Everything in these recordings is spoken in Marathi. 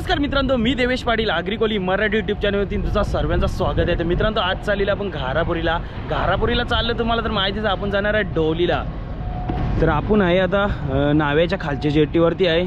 नमस्कार मित्रांनो मी देवेश पाटील आग्रिकोली मराठी युट्यूब चॅनलवरती तुझा सर्वांचं स्वागत आहे. तर मित्रांनो आज चाललेलं आपण घारापुरीला. घारापुरीला चाललं तुम्हाला तर माहितीच आपण जाणार आहे डोलीला. तर आपण आहे आता नाव्याच्या खालच्या जेट्टीवरती आहे.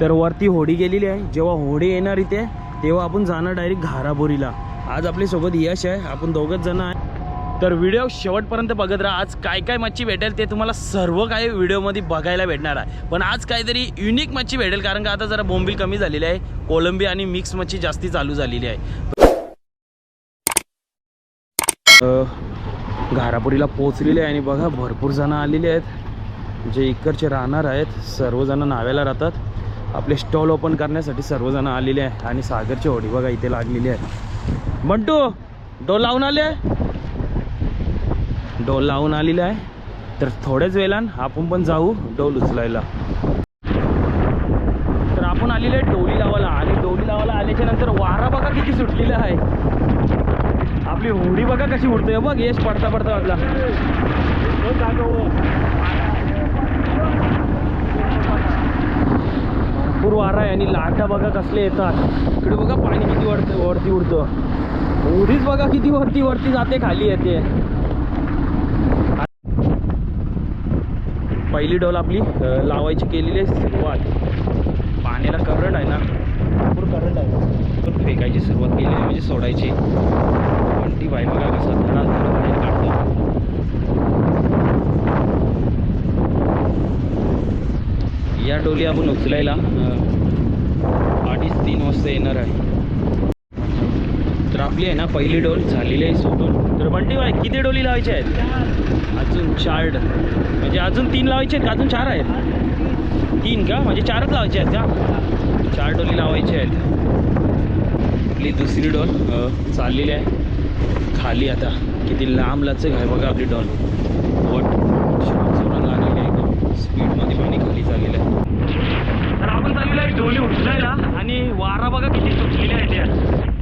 तर वरती होडी गेलेली आहे. जेव्हा होडी येणार इथे तेव्हा आपण जाणार डायरेक्ट घारापुरीला. आज आपल्यासोबत यश आहे. आपण दोघंच जण आहे. तर व्हिडिओ शेवटपर्यंत बघत राहा. आज काय काय मच्छी भेटेल ते तुम्हाला सर्व काही व्हिडिओमध्ये बघायला भेटणार आहे. पण आज काहीतरी युनिक मच्छी भेटेल कारण का आता जरा बोंबील कमी झालेली आहे. कोलंबी आणि मिक्स मच्छी जास्ती चालू झालेली आहे. घारापुरीला पोचलेले आहे आणि बघा भरपूर जणं आलेले आहेत. जे इकडचे राहणार आहेत सर्वजण नाव्याला राहतात. आपले स्टॉल ओपन करण्यासाठी सर्वजण आलेले आहे आणि सागरची होडी बघा इथे लागलेली आहे. बंटू डोल लावून आले? डोल लावून आलेला आहे. तर थोड्याच वेळान आपण पण जाऊ डोल उचलायला. तर आपण आलेलं आहे डोली लावायला. आणि डोली लावायला आल्याच्यानंतर वारा बघा किती सुटलेला आहे. आपली होडी बघा कशी उडतोय. बघ यश पडता पडता आपला. भरपूर वारा आहे आणि लाटा बघा कसले येतात. इकडे बघा पाणी किती वरती वरती उडतं. होडीच बघा किती वरती वरती जाते खाली येते. पहिली डोल आपली लावायची केलेली आहे सुरुवात. पाण्याला करंट आहे ना? भरपूर करंट आहे. तर फेकायची सुरुवात केलेली आहे म्हणजे सोडायची. पण ती बाई बघा कसं धडा बाहेर काढतो. या डोली आपण उचलायला अडीच तीन वाजता येणार आहे. आपली आहे ना पहिली डोल झालेली आहे सोडून तर बंटी बाय किती डोली लावायच्या आहेत? अजून चार म्हणजे अजून तीन लावायचे आहेत का? अजून चार आहेत? तीन का? म्हणजे चारच लावायचे आहेत का? चार डोली लावायचे आहेत. आपली दुसरी डोल चाललेली आहे. खाली आता. किती लांब लचक आहे बघा आपली डोल. वट जोरात लागलेली आहे. स्पीडमध्ये पाणी खाली चाललेलं आहे. तर आपण चाललेलं आहे डोली उचलायला. आणि वारा बघा किती सुटलेली आहे त्या.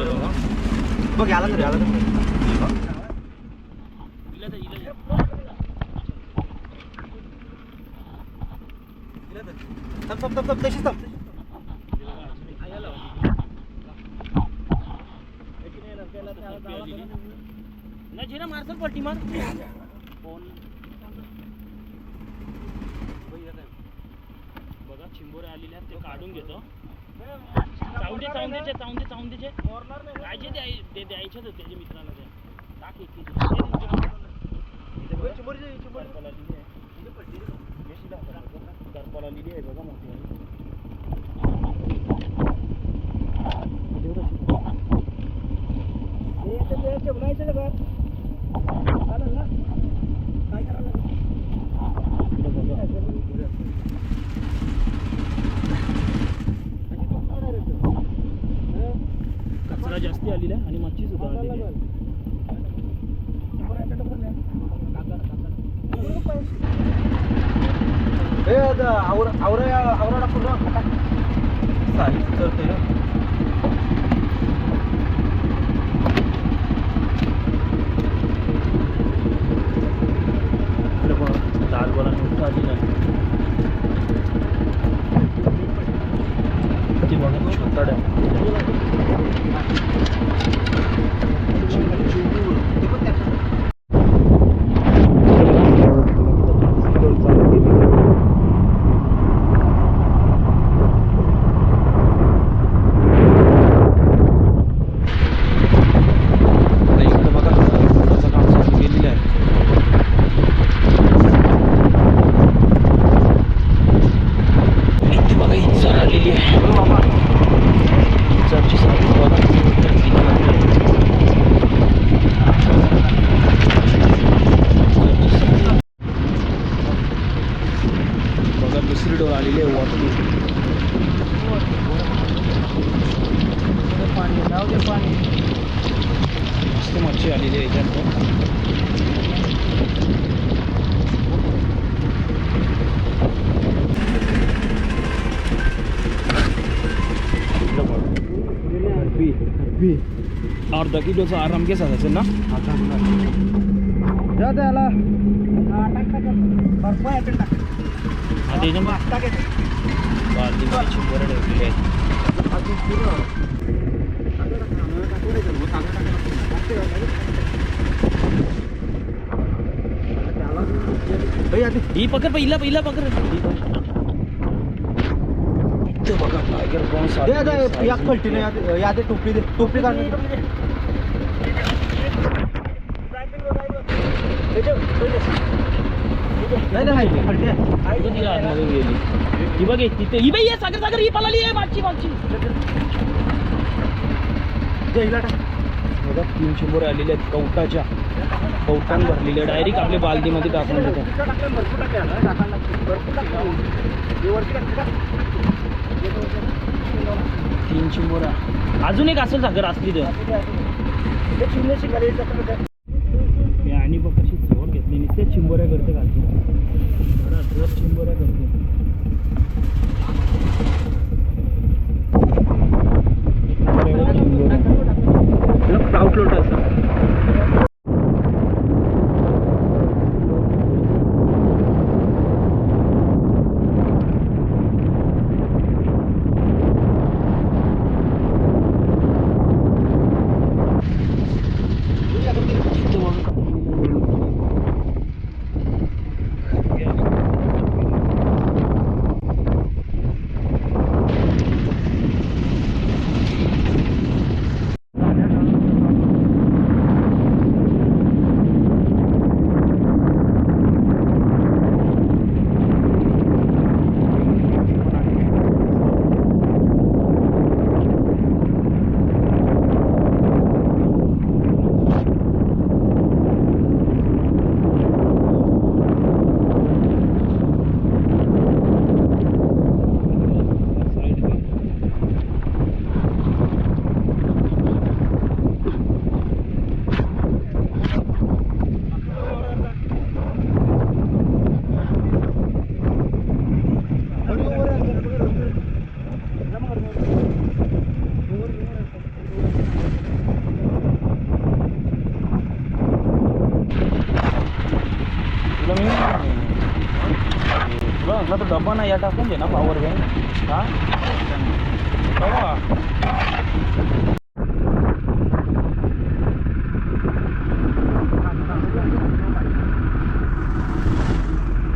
बघ आला तरी आला तरी इला तर. तप तप तशीच तप ना मारसल पट्टी मार फोन बघा चिंबोरे आलेल्या आहेत ते काढून घेतो चावंदे चावंदेचे चावंदे चावंदेचे कायचे द्याय ते द्यायचेच होते त्याच्या मित्राला ते टाक एक किती. दे तुमच्या चिंबोरीचे चिंबोरी करपाला लिहिली आहे करपाला लिहिली आहे बघा मोठी कचरा जास्ती आलेला आहे आणि मच्छी सुद्धा आलेली आहे. ए आता आवरा आवरा आवरा टाकून ना खटा साईज करते ना इकडे बघा दाल बरा मोठा आलेला आहे ती बघा छोटा इकडे बघा त्याचं काम चालू केलेलं आहे इथे बघा ही सर आलेली आहे सरची साईज बघा किती मोठी आहे. सरची size. बघा दुसरी डोळ आलेली आहे वॉटर पाणी जाऊ दे पाणी मस्त मच्छी आलेली आहे याच्यात अर्धा किलोचा आराम केस असेल ना जा त्याला. हा त्याच्या टाक याच्यात. बालदीमध्ये चिंबोऱ्या ठेवलेल्या आहेत अजून पूर्ण. तांदूळ टाकून द्यायचं. मग तांदूळ टाकायचं. टाकते का? त्याला- ए, आधी. ही पकड पहिला पहिला पकड इथं बघा टायगर प्रॉन्स दे, दे, या खलटीने या दे- या दे टोपली दे टोपली काढ नाही नाही आतमध्ये गेली ही बघ तिथे ही बाई आहे, सागर सागर ही पलाली आहे मागची मागची बघा तीन शंभर आलेले आहेत कवटाच्या कवटान भरलेल्या डायरेक्ट आपल्या बालदीमध्ये टाकून देतात तीन शंभर अजून एक असेल सागर असली तर आणि बघ कशी जोर चिंबोऱ्या करते घालते बरं चिंबोऱ्या करते. चिंबोऱ्या, लोट त्याला टाकून घे ना पॉवर बँक हा? बघा.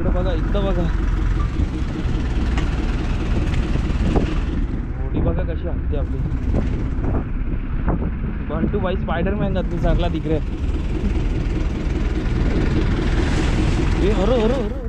बघा इथं बघा. होडी बघा कशी हलते आपली. वन टू बाई स्पायडरमॅन जात मी चांगला तिकडे हरो हरो हरो.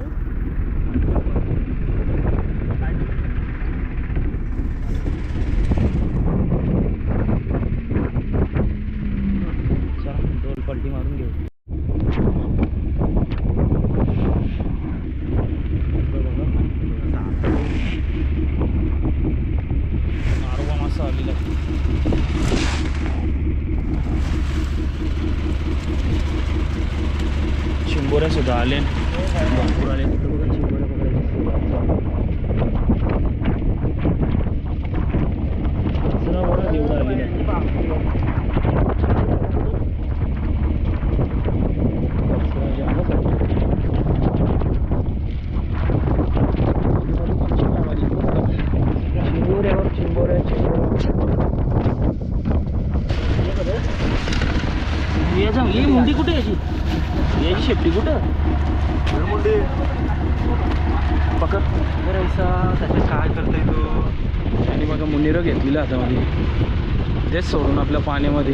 काय करतोय तो? आणि बघा मुनिरं घेतलेलं हातामध्ये तेच सोडून आपल्या पाण्यामध्ये.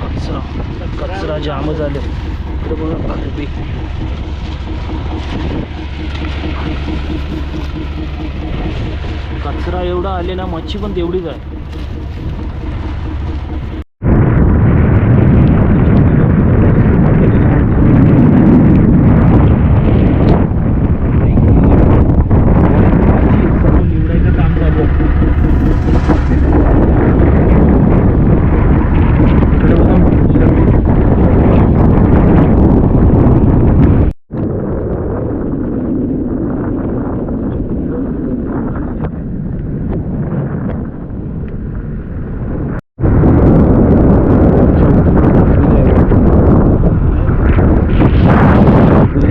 कचरा. कचरा जाम झाले. इकडे बघा गरबी कचरा एवढा आले ना मच्छी पण तेवढीच आहे सगळं निवडायचं काम चालू आहे. इकडे बघा.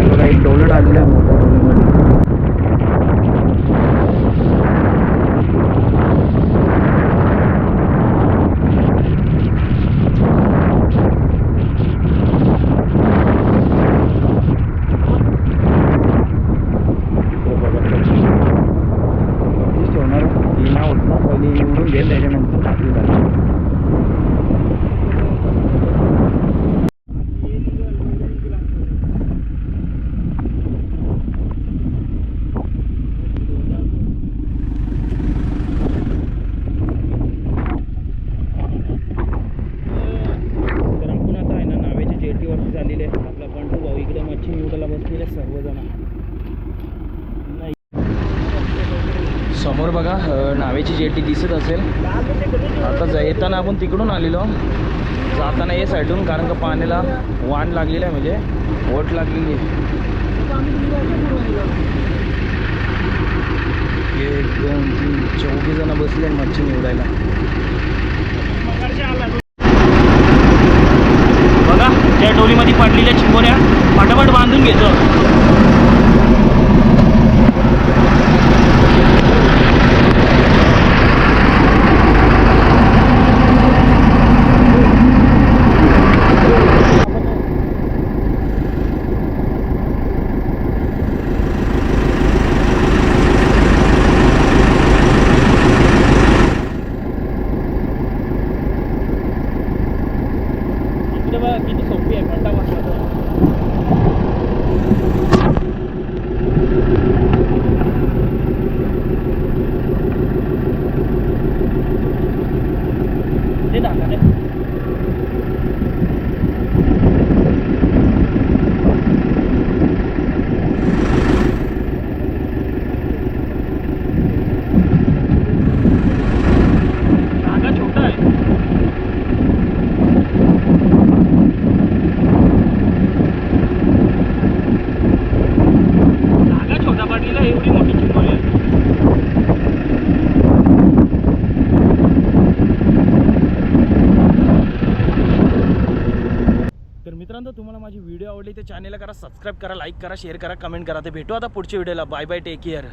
बघा, एक डोलट आलेला आहे मोठा डोलमध्ये. इथेच ठेवणार ही नाव होत ना पहिले निवडून घेईल त्याच्यानंतर टाकली जाईल तर आपण आता आहे ना नावेच्या जेटीवरती झालेले आहे आपला बंटू भाऊ इकडे मच्छी निवडायला बसलेले आहेत सर्वजण नाही. समोर बघा नावेची जेटी दिसत असेल. आता येताना आपण तिकडून आलेलो. जाताना ये साईडून कारण का पाण्याला वाण लागलेलं आहे म्हणजे ओट लागलेली आहे. एक दोन तीन चौघे जण बसले मच्छी निवडायला. बघा त्या डोलीमध्ये पडलेल्या चिंबोऱ्या फटाफट बांधून घेतो. करा सबस्क्राईब करा लाईक करा शेअर करा कमेंट करा. ते भेटू आता पुढच्या व्हिडिओला बाय बाय टेक केअर